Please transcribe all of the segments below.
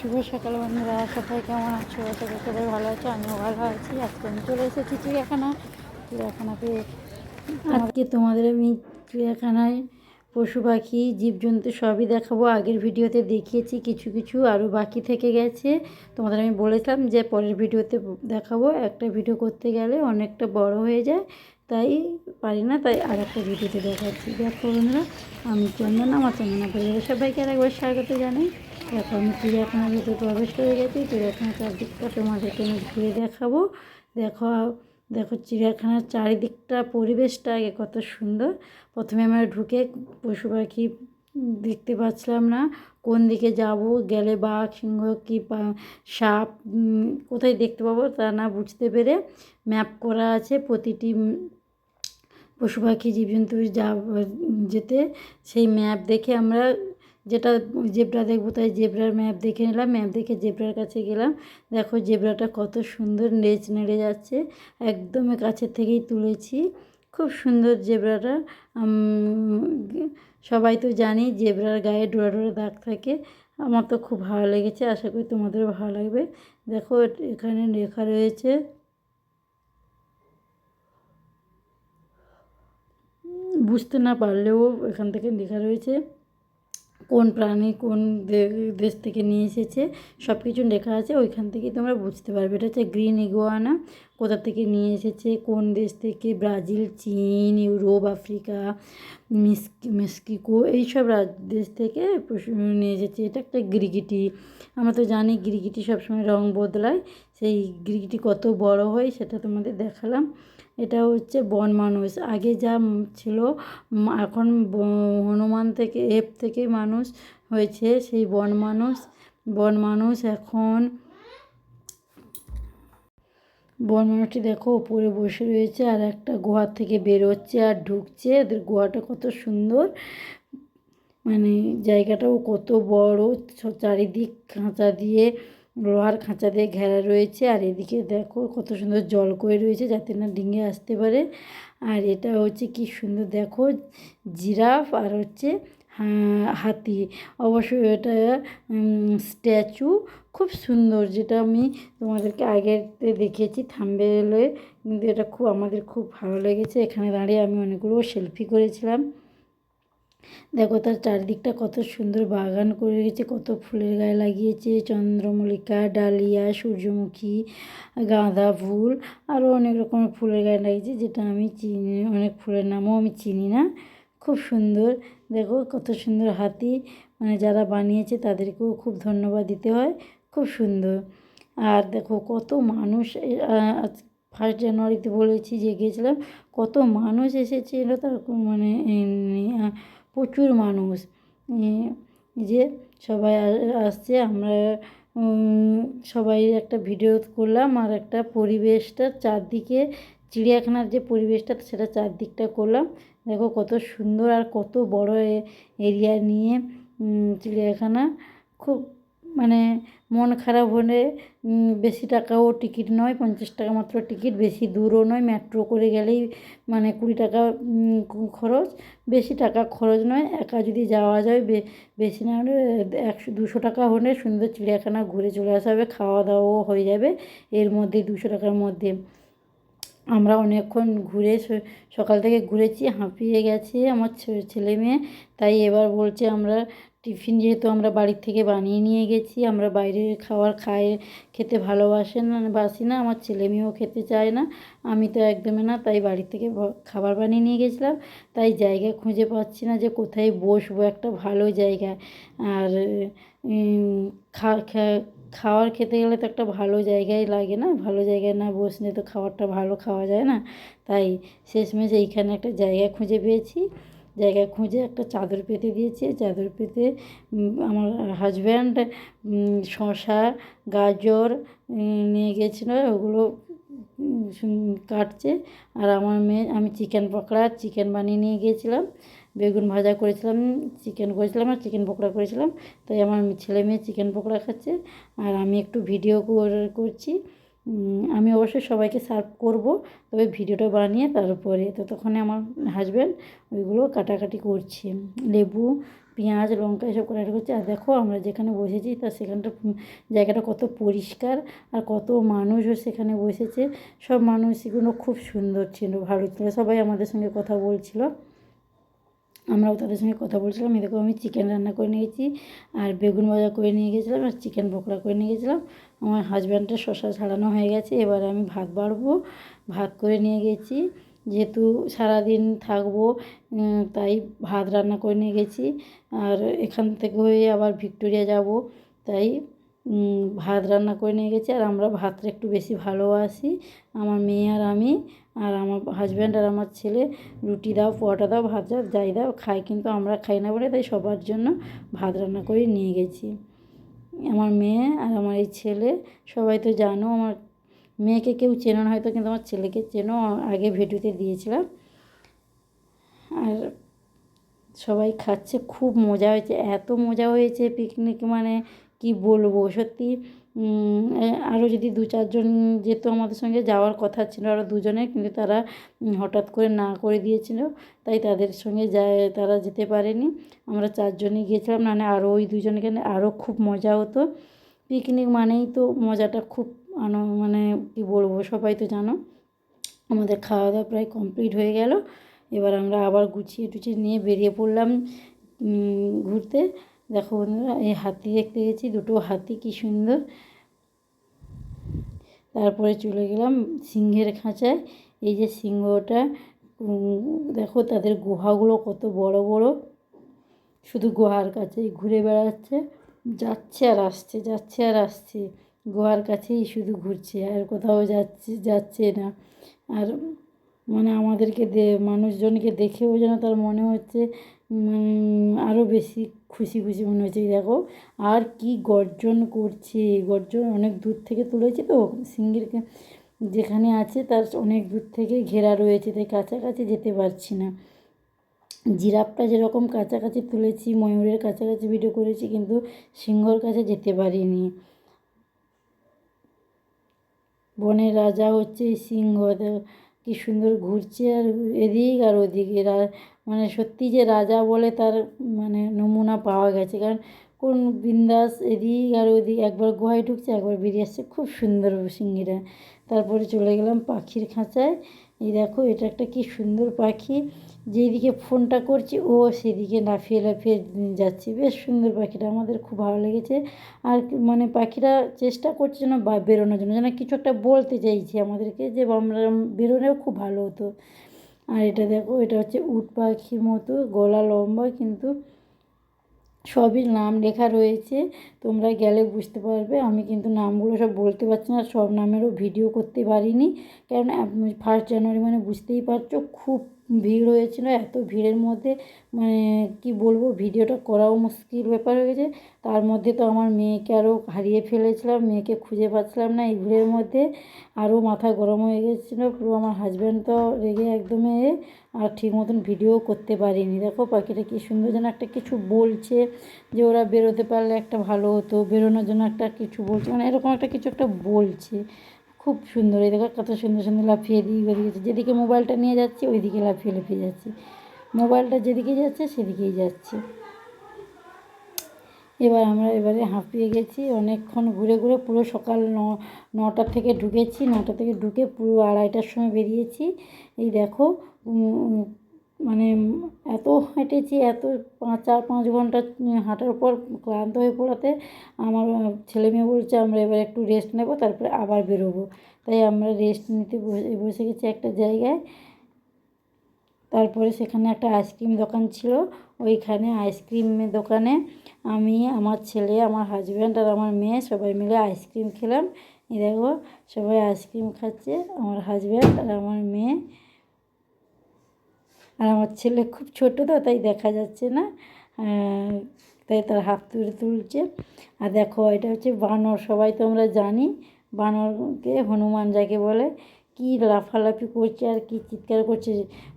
শুভ সকাল বন্ধুরা, সবাই কেমন আছো? আশা করি সবাই ভালো আছো, আমিও ভালো আছি। আজকে আমি চলে এসেছি চিড়িয়াখানা। চিড়িয়াখানাতে আজকে তোমাদের আমি চিড়িয়াখানায় পশু পাখি, জীবজন্তু সবই দেখাবো। আগের ভিডিওতে দেখিয়েছি, কিছু কিছু আরও বাকি থেকে গেছে। তোমাদের আমি বলেছিলাম যে পরের ভিডিওতে দেখাবো। একটা ভিডিও করতে গেলে অনেকটা বড় হয়ে যায়, তাই পারি না, তাই আর একটা ভিডিওতে দেখাচ্ছি। দেখো বন্ধুরা, আমি চন্দনা, আমার চন্দনা পরিবারের সবাইকে আর একবার স্বাগত জানাই। আমি চিড়িয়াখানার ভিতরে প্রবেশ করে গেছি, চিড়িয়াখানার চারদিকটা তোমাদেরকে আমি ঘুরে দেখাবো। দেখো দেখো চিড়িয়াখানার চারিদিকটা, পরিবেশটা আগে কত সুন্দর। প্রথমে আমরা ঢুকে পশু পাখি দেখতে পাচ্ছিলাম না, কোন দিকে যাব, গেলে বাঘ, সিংহ কি সাপ কোথায় দেখতে পাবো তা না বুঝতে পেরে ম্যাপ করা আছে প্রতিটি পশু পাখি জীবজন্তু যা যেতে। সেই ম্যাপ দেখে আমরা যেটা জেব্রা দেখব, তাই জেব্রার ম্যাপ দেখে নিলাম। ম্যাপ দেখে জেব্রার কাছে গেলাম। দেখো জেব্রাটা কত সুন্দর নেচ নেড়ে যাচ্ছে। একদম কাছের থেকেই তুলেছি। খুব সুন্দর জেব্রাটা। সবাই তো জানি জেব্রার গায়ে ডোরা ডোরা দাগ থাকে। আমার তো খুব ভালো লেগেছে। আশা করি তোমাদেরও ভালো লাগবে। দেখো এখানে লেখা রয়েছে বুঝতে না পারলেও এখান থেকে লেখা রয়েছে কোন প্রাণী কোন দেশ থেকে নিয়ে এসেছে সব কিছু লেখা আছে, ওইখান থেকে তোমরা বুঝতে পারবে। এটা হচ্ছে গ্রিন ইগোয়ানা, কোথা থেকে নিয়ে এসেছে, কোন দেশ থেকে, ব্রাজিল, চীন, ইউরোপ, আফ্রিকা মেক্সিকো, এইসব দেশ থেকে নিয়ে এসেছে। এটা একটা গিরগিটি। আমরা তো জানি গিরগিটি সবসময় রং বদলায়, সেই গিরগিটি কত বড় হয় সেটা তোমাদের দেখালাম। এটা হচ্ছে বন মানুষ। আগে যা ছিল, এখন হনুমান থেকে এপ থেকে মানুষ হয়েছে সেই বন মানুষ। বন মানুষ এখন, বন মানুষটি দেখো উপরে বসে রয়েছে আর একটা গুহার থেকে বেরোচ্ছে আর ঢুকছে। ওদের গুহাটা কত সুন্দর। মানে জায়গাটাও কত বড় চারিদিক খাঁচা দিয়ে লোহার খাঁচা দিয়ে ঘেরা রয়েছে। আর এদিকে দেখো কত সুন্দর জল করে রয়েছে যাতে না ডিঙে আসতে পারে। আর এটা হচ্ছে কি সুন্দর দেখো জিরাফ আর হচ্ছে হাতি। অবশ্যই এটা স্ট্যাচু খুব সুন্দর যেটা আমি তোমাদেরকে আগেতে দেখেছি থাম্বেলে। কিন্তু এটা খুব, আমাদের খুব ভালো লেগেছে। এখানে দাঁড়িয়ে আমি অনেকগুলো সেলফি করেছিলাম। দেখো তার চারিদিকটা কত সুন্দর বাগান করে রেখেছে, কত ফুলের গায়ে লাগিয়েছে, চন্দ্রমল্লিকা, ডালিয়া, সূর্যমুখী, গাঁদা ফুল, আরও অনেক রকমের ফুলের গায়ে লাগিয়েছে, যেটা আমি চিনি, অনেক ফুলের নামও আমি চিনি না। খুব সুন্দর, দেখো কত সুন্দর হাতি মানে যারা বানিয়েছে তাদেরকেও খুব ধন্যবাদ দিতে হয়, খুব সুন্দর। আর দেখো কত মানুষ ফার্স্ট জানুয়ারিতে বলেছি যে গিয়েছিলাম কত মানুষ এসেছিল তার মানে প্রচুর মানুষ। যে সবাই আসছে, আমরা সবাই একটা ভিডিও করলাম আর একটা পরিবেশটা চারদিকে, চিড়িয়াখানার যে পরিবেশটা, সেটা চারদিকটা করলাম। দেখো কত সুন্দর আর কত বড় এরিয়া নিয়ে চিড়িয়াখানা। খুব মানে মন খারাপ হলে বেশি টাকাও টিকিট নয়, পঞ্চাশ টাকা মাত্র টিকিট, বেশি দূরও নয়, মেট্রো করে গেলেই মানে কুড়ি টাকা খরচ। বেশি টাকা খরচ নয়, একা যদি যাওয়া যায় বেশি না হলে একশো দুশো টাকা হলে সুন্দর চিড়িয়াখানা ঘুরে চলে আসা হবে, খাওয়া দাওয়াও হয়ে যাবে, এর মধ্যে দুশো টাকার মধ্যে। আমরা অনেকক্ষণ ঘুরে সকাল থেকে ঘুরেছি, হাঁপিয়ে গেছে আমার ছেলে মেয়ে। তাই এবার বলছে আমরা টিফিন যেহেতু আমরা বাড়ির থেকে বানিয়ে নিয়ে গেছি, আমরা বাইরের খাবার খাই খেতে ভালোবাসে না, বাসি না, আমার ছেলে মেয়েও খেতে চায় না। আমি তো একদমই না, তাই বাড়ি থেকে খাবার বানিয়ে নিয়ে গেছিলাম। তাই জায়গা খুঁজে পাচ্ছি না যে কোথায় বসবো, একটা ভালো জায়গা। আর খা খা- খাবার খেতে গেলে তো একটা ভালো জায়গায় লাগে না? ভালো জায়গায় না বসলে তো খাবারটা ভালো খাওয়া যায় না? তাই শেষমেশ এইখানে একটা জায়গা খুঁজে পেয়েছি। জায়গা খুঁজে একটা চাদর পেতে দিয়েছে। চাদর পেতে আমার হাজব্যান্ড শশা গাজর নিয়ে গেছিল। ওগুলো কাটছে। আর আমার মেয়ে, আমি চিকেন পকোড়া চিকেন বানিয়ে নিয়ে গিয়েছিলাম। বেগুন ভাজা করেছিলাম চিকেন করেছিলাম আর চিকেন পকোড়া করেছিলাম। তাই আমার ছেলে মেয়ে চিকেন পকোড়া খাচ্ছে। আর আমি একটু ভিডিও কর- করছি। আমি অবশ্যই সবাইকে সার্ভ করব, তবে ভিডিওটা বানিয়ে তারপরে তো ততক্ষণে আমার হাজব্যান্ড ওইগুলো কাটাকাটি করছে। লেবু, পেঁয়াজ, লঙ্কা এসব কাটাকাটি করছে। আর দেখো আমরা যেখানে বসেছি তা সেখানটা জায়গাটা কত পরিষ্কার আর কত মানুষও সেখানে বসেছে। সব মানুষগুলো খুব সুন্দর ছিল, ভালো ছিল। সবাই আমাদের সঙ্গে কথা বলছিল। আমরাও তাদের সঙ্গে কথা বলছিলাম। এরকম আমি চিকেন রান্না করে নিয়েছি, আর বেগুন ভাজা করে নিয়ে গেছিলাম, আর চিকেন পকোড়া করে নিয়ে গেছিলাম। আমার হাজব্যান্ডের শশা ছাড়ানো হয়ে গেছে, এবার আমি ভাত বাড়বো। ভাত করে নিয়ে গেছি, যেহেতু সারাদিন থাকব তাই ভাত রান্না করে নিয়ে গেছি। আর এখান থেকে হয়ে আবার ভিক্টোরিয়া যাব, তাই ভাত রান্না করে নিয়ে গেছি। আর আমরা ভাতটা একটু বেশি ভালোবাসি, আমার মেয়ে আর আমি। আর আমার হাজব্যান্ড আর আমার ছেলে রুটি দাও, পরোটা দাও, ভাত দাও, যাই দাও, খাই। কিন্তু আমরা খাই না বলে তাই সবার জন্য ভাত রান্না করে নিয়ে গেছি। আমার মেয়ে আর আমার এই ছেলে, সবাই তো জানো আমার মেয়েকে কেউ চেনো না, হয়তো কিন্তু আমার ছেলেকে চেনো, আগে ভেটুতে দিয়েছিলাম। আর সবাই খাচ্ছে, খুব মজা হয়েছে, এত মজা হয়েছে পিকনিক মানে কি বলব, সত্যি। আরও যদি দু চারজন যেত আমাদের সঙ্গে যাওয়ার কথা ছিল আরও দুজনে কিন্তু তারা হঠাৎ করে না করে দিয়েছিল, তাই তাদের সঙ্গে যায়, তারা যেতে পারেনি। আমরা চারজনই গিয়েছিলাম না আরও ওই দুজনকে আরও খুব মজা হতো। পিকনিক মানেই তো মজাটা খুব আন মানে কী বলব, সবাই তো জানো। আমাদের খাওয়া দাওয়া প্রায় কমপ্লিট হয়ে গেল। এবার আমরা আবার গুছিয়ে টুছিয়ে নিয়ে বেরিয়ে পড়লাম ঘুরতে। দেখো বন্ধুরা এই হাতি দেখতে গেছি, দুটো হাতি কি সুন্দর। তারপরে চলে গেলাম সিংহের খাঁচায়। এই যে সিংহটা দেখো তাদের গুহাগুলো কত বড় বড়। শুধু গুহার কাছেই ঘুরে বেড়াচ্ছে, যাচ্ছে আর আসছে, যাচ্ছে আর আসছে। গুহার কাছেই শুধু ঘুরছে, আর কোথাও যাচ্ছে যাচ্ছে না। আর মানে আমাদেরকে দে, মানুষজনকে দেখেও যেন তার মনে হচ্ছে আরও বেশি খুশি খুশি মনে হচ্ছে দেখো, আর কি গর্জন করছে গর্জন অনেক দূর থেকে তুলেছে তো সিংহের যেখানে আছে তার অনেক দূর থেকে ঘেরা রয়েছে, তাই কাছাকাছি যেতে পারছি না। জিরাফটা যেরকম কাছাকাছি তুলেছি, ময়ূরের কাছাকাছি ভিডিও করেছি, কিন্তু সিংহর কাছে যেতে পারিনি। বনের রাজা হচ্ছে সিংহ কি সুন্দর ঘুরছে আর এদিক আর ওদিক। এরা মানে সত্যি যে রাজা বলে তার মানে নমুনা পাওয়া গেছে। কারণ কোন বিন্দাস এদিক আর ওদিক, একবার গুহায় ঢুকছে, একবার বেরিয়ে আসছে। খুব সুন্দর সিঙ্গিরা। তারপরে চলে গেলাম পাখির খাঁচায়। এই দেখো, এটা একটা কি সুন্দর পাখি। যেদিকে ফোনটা করছি, ও সেদিকে লাফিয়ে লাফিয়ে যাচ্ছে। বেশ সুন্দর পাখিটা, আমাদের খুব ভালো লেগেছে। আর মানে পাখিরা চেষ্টা করছে যেন বা- বেরোনোর জন্য। যেন কিছু একটা বলতে চাইছে আমাদেরকে যে আমরা বেরোলেও খুব ভালো হতো। আর এটা দেখো, এটা হচ্ছে উট পাখির মতো, গলা লম্বা কিন্তু সবই নাম লেখা রয়েছে। তোমরা গেলে বুঝতে পারবে। আমি কিন্তু নামগুলো সব বলতে পারছি না, সব নামেরও ভিডিও করতে পারিনি। কারণ ফার্স্ট জানুয়ারি মানে বুঝতেই পারছ, খুব ভিড় হয়েছিল এত ভিড়ের মধ্যে মানে কি বলব ভিডিওটা করাও মুশকিল ব্যাপার হয়ে গেছে। তার মধ্যে তো আমার মেয়েকে আরও হারিয়ে ফেলেছিলাম মেয়েকে খুঁজে পাচ্ছিলাম না এই ভিড়ের মধ্যে। আরও মাথা গরম হয়ে গেছিল পুরো আমার হাজব্যান্ড তো রেগে একদমই এ, আর ঠিক মতন ভিডিও করতে পারিনি। দেখো পাখিটা কি সুন্দর যেন একটা কিছু বলছে যে ওরা বেরোতে পারলে একটা ভালো হতো বেরোনোর জন্য একটা কিছু বলছে মানে এরকম একটা কিছু একটা বলছে। খুব সুন্দর, এই দেখো কত সুন্দর সুন্দর লাফিয়ে দিয়ে বেরিয়েছে যেদিকে মোবাইলটা নিয়ে যাচ্ছে, ওইদিকে লাফিয়ে লাফিয়ে যাচ্ছে। মোবাইলটা যেদিকে যাচ্ছে, সেদিকেই যাচ্ছে। এবার আমরা এবারে হাঁপিয়ে গেছি, অনেকক্ষণ ঘুরে ঘুরে পুরো সকাল ন, নটা থেকে ঢুকেছি। নটা থেকে ঢুকে পুরো আড়াইটার সময় বেরিয়েছি। এই দেখো মানে এত হেঁটেছি, এত পাঁচ, চার, পাঁচ ঘণ্টা হাঁটার পর ক্লান্ত হয়ে পড়াতে আমার ছেলে মেয়ে বলছে, আমরা এবার একটু রেস্ট নেব, তারপরে আবার বেরোবো। তাই আমরা রেস্ট নিতে বসে বসে গেছি একটা জায়গায়। তারপরে সেখানে একটা আইসক্রিম দোকান ছিল। ওইখানে আইসক্রিমের দোকানে আমি, আমার ছেলে, আমার হাজব্যান্ড আর আমার মেয়ে সবাই মিলে আইসক্রিম খেলাম। এই দেখো, সবাই আইসক্রিম খাচ্ছে, আমার হাজব্যান্ড আর আমার মেয়ে। আর আমার ছেলে খুব ছোট তো, তাই দেখা যাচ্ছে না। তাই তার হাত তুলে তুলছে। আর দেখো, এটা হচ্ছে বানর, সবাই তো আমরা জানি। বানরকে হনুমান যাকে বলে। কি লাফালাফি করছে আর কি চিৎকার করছে।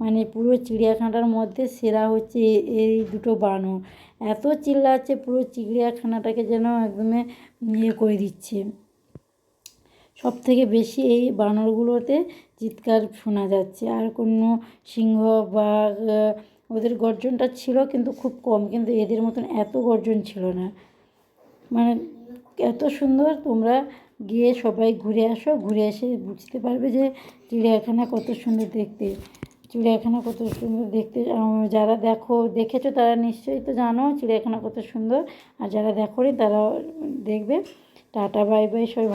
মানে পুরো চিড়িয়াখানাটার মধ্যে সেরা হচ্ছে এই দুটো বানর। এত চিল্লাচ্ছে, পুরো চিড়িয়াখানাটাকে যেন একদমে ইয়ে করে দিচ্ছে। সব থেকে বেশি এই বানরগুলোতে চিৎকার শোনা যাচ্ছে। আর কোনো সিংহ বাঘ ওদের গর্জনটা ছিল কিন্তু খুব কম, কিন্তু এদের মতন এত গর্জন ছিল না। মানে এত সুন্দর, তোমরা গিয়ে সবাই ঘুরে আসো, ঘুরে এসে বুঝতে পারবে যে চিড়িয়াখানা কত সুন্দর দেখতে। চিড়িয়াখানা কত সুন্দর দেখতে। যারা দেখো, দেখেছ তারা নিশ্চয়ই তো জানো চিড়িয়াখানা কত সুন্দর। আর যারা দেখোনি তারা দেখবে। টাটা, বাই বাই, সবাই